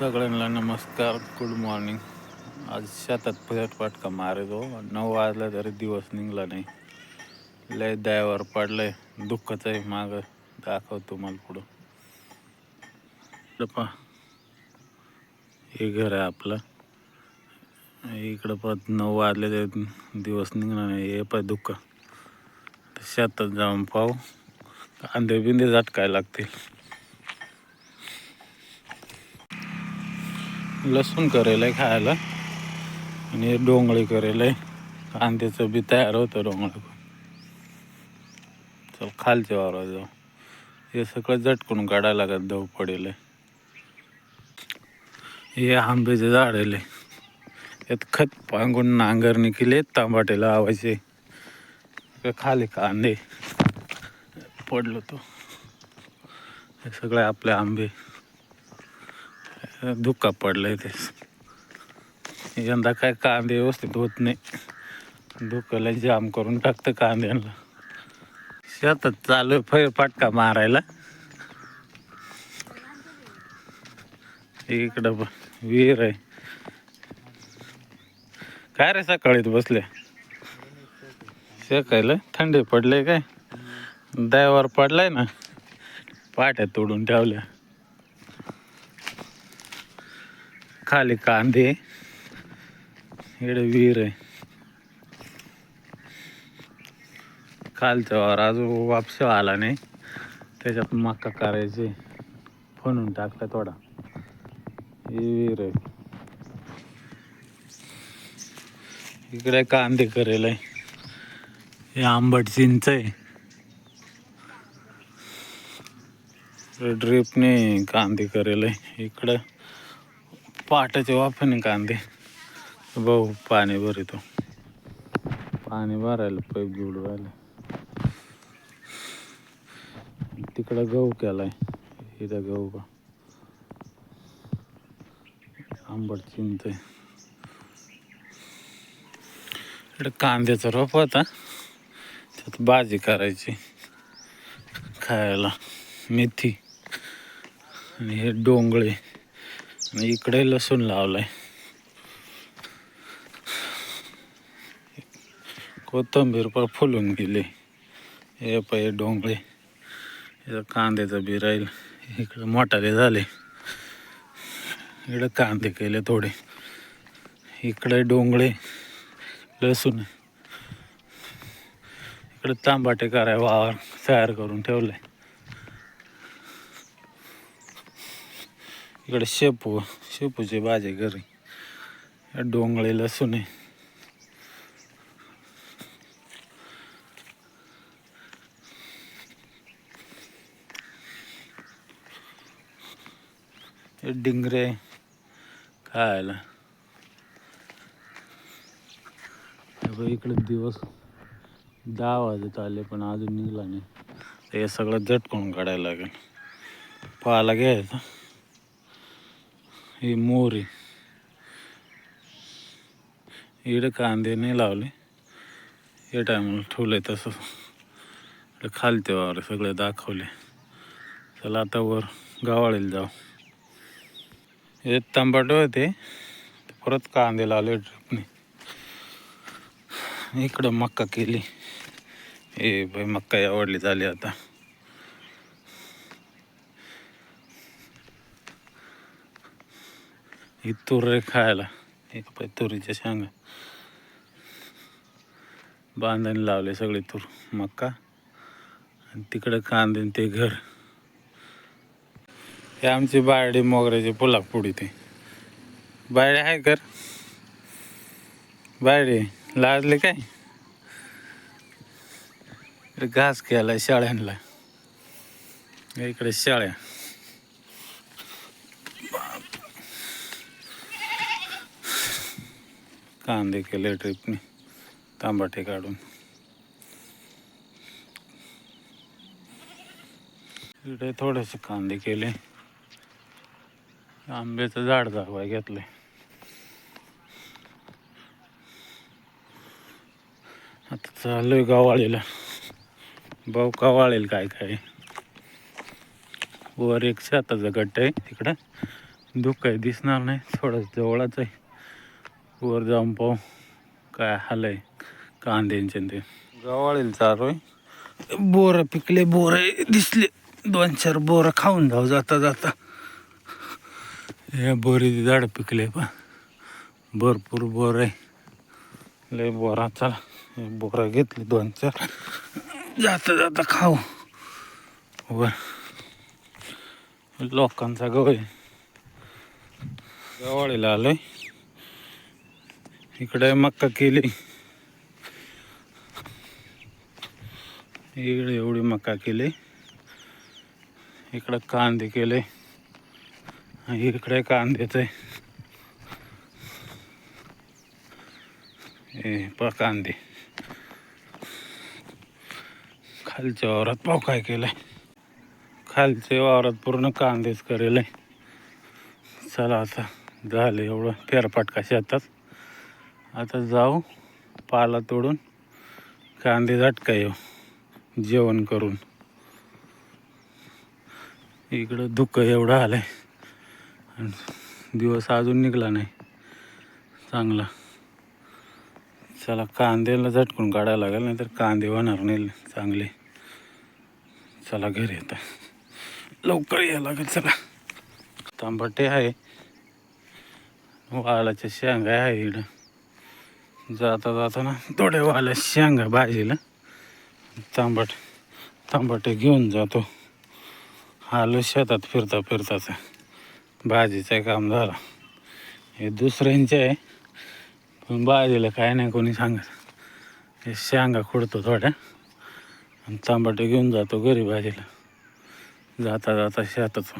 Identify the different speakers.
Speaker 1: सगळ्यांना नमस्कार good morning आज शेतात फेर पाटका मारेतो हो. नऊ वाजला तरी दिवस निघला नाही. लय दयावर पडलंय दुःखच आहे माग. दाखवतो मला पुढं. पहा. हे घर आहे आपलं. इकडं परत नऊ वाजले तरी दिवस निघणार नाही. हे पण दुःख. शेतात जाऊन पाहू. कांदे बिंदे झटकाय लागतील. लसूण करेल आहे खायला. आणि डोंगळी करेल आहे. कांद्याचं बी तयार होतं डोंगळं चल खालच्या वावरात जाऊ. हे सगळं झटकून काढायला लागत दव पडेल आहे. हे आंब्याचे झाड आहे यात खत पांगून नांगरणी केले तांबाटे लावायचे. खाली कांदे. पडलो तो. हे सगळे आपले आंबे. धुका पडलाय ते. यंदा काय कांदे व्यवस्थित होत नाही. धुक्याला जाम करून टाकतं कांद्याला. शेतात चालू आहे फैर फाटका मारायला. इकडं विहीर आहे. काय रे सकाळीत बसले? शेकायला थंडी पडले काय? दयावर पडलाय ना? पाट्या तोडून ठेवल्या. खाली कांदे. इकडे विहीर आहे. खालच्या वर अजून वापस आला नाही. त्याच्यात मक्का करायचे. फणून टाकला थोडा. ही विहीर आहे. इकडे कांदे करेल आहे हे आंबट चिंच आहे. ड्रिपने कांदे करेल आहे इकडं पाटाच्या वाफेने कांदे भाऊ पाणी भरतो. पाणी भरायला पैप जोडवायला तिकडं गहू केलाय. इथं गहू का आंबट चिंच आहे इकडं कांद्याचा रोप होता. त्यात भाजी करायची. खायला मेथी आणि हे डोंगळे. आणि इकडे लसूण लावलाय. कोथंबीर पण फुलून गेली. हे पै डोंगळे. कांद्याचं बी राहील. इकडं मोठाले झाले. इकडं कांदे केले थोडे. इकडे डोंगळे लसूण. इकडे तांबाटे कराय वावर तयार करून ठेवलंय. इकडे शेपू शेपूची भाजी घरी. डोंगळे लसूण आहे डिंगरे खायला. इकडे दिवस दहा वाजत आले पण अजून निघला नाही. हे सगळं झटकून काढायला लागेल. पाहायला घ्यायचं. ही मोरी इकडे कांदे नाही लावले या टायमाला ठेवले तसं इकडे खालते वावर सगळे दाखवले चला आता वर गावाळीला जाऊ हे तंबाटो होते परत कांदे लावले ड्रिपने इकडं मक्का केली ए भाई मक्का आवडली झाली आता ही तूर रे खायला. एक पाय तुरीच्या शेंगा. बांधाने लावले सगळे तूर मक्का. आणि तिकडं कांदे ते घर. हे आमची बारडी मोगऱ्याचे पुलापुडी ते. बायडे आहे कर बायडे लाजले काय? घास केला शाळ्यांना. इकडे शाळ्या. कांदे केले ट्रिपने तांबाटे काढून. इकडे थोडेसे कांदे केले. आंब्याचं झाड जागवाय घेतलंय. आता चाललोय गावाळीला. भाऊ कावाळेल काय काय? वर एक शेताचा गट्ट आहे तिकडं. दुःख आहे दिसणार नाही थोडं जवळच आहे. वर जाऊन पाहू काय हाल आहे कांद्यांचे ते. गवाळील चालू आहे बोरं पिकले बोरं दिसले. दोन चार बोरं खाऊन जाऊ जाता जाता. या बोरीचे झाड पिकले पा भरपूर बोर आहे. लय बोरा चला. बोरं घेतली दोन चार. जाता जाता खाऊ. वर. लोकांचा गवळ गवाळीला आलोय. इकडे मक्का केली. इकडे एवढी मका केली. इकडं कांदे केले. इकडे कांद्याच. आहे पा कांदे. खालच्या वावरात पाव काय केलंय खालच्या वावरात पूर्ण कांदेच करेल. आहे चला आता झालं एवढं. फेरपाटका शेतात आता जाऊ पाला तोडून कांदे झटका येऊ जेवण करून. इकडं दुःख एवढं आलंय. आणि दिवस अजून निघला नाही. चांगला. चला कांद्याला झटकून काढायला लागेल नाहीतर कांदे होणार नाही चांगले. चला घरी येतं लवकर यायला लागेल चला. तांबटे आहे. वालाच्या शेंगा आहे इकडं. जाता जाताना थोड्या वाला शेंगा भाजीला तांबट तांबटे घेऊन जातो. आलो शेतात फिरता फिरताच भाजीचं काम झालं. हे दुसऱ्यांचे आहे पण भाजीला काय नाही कोणी सांगत. हे शेंगा खुडतो थोड्या आणि तांबटे घेऊन जातो घरी भाजीला. जाता जाता शेतात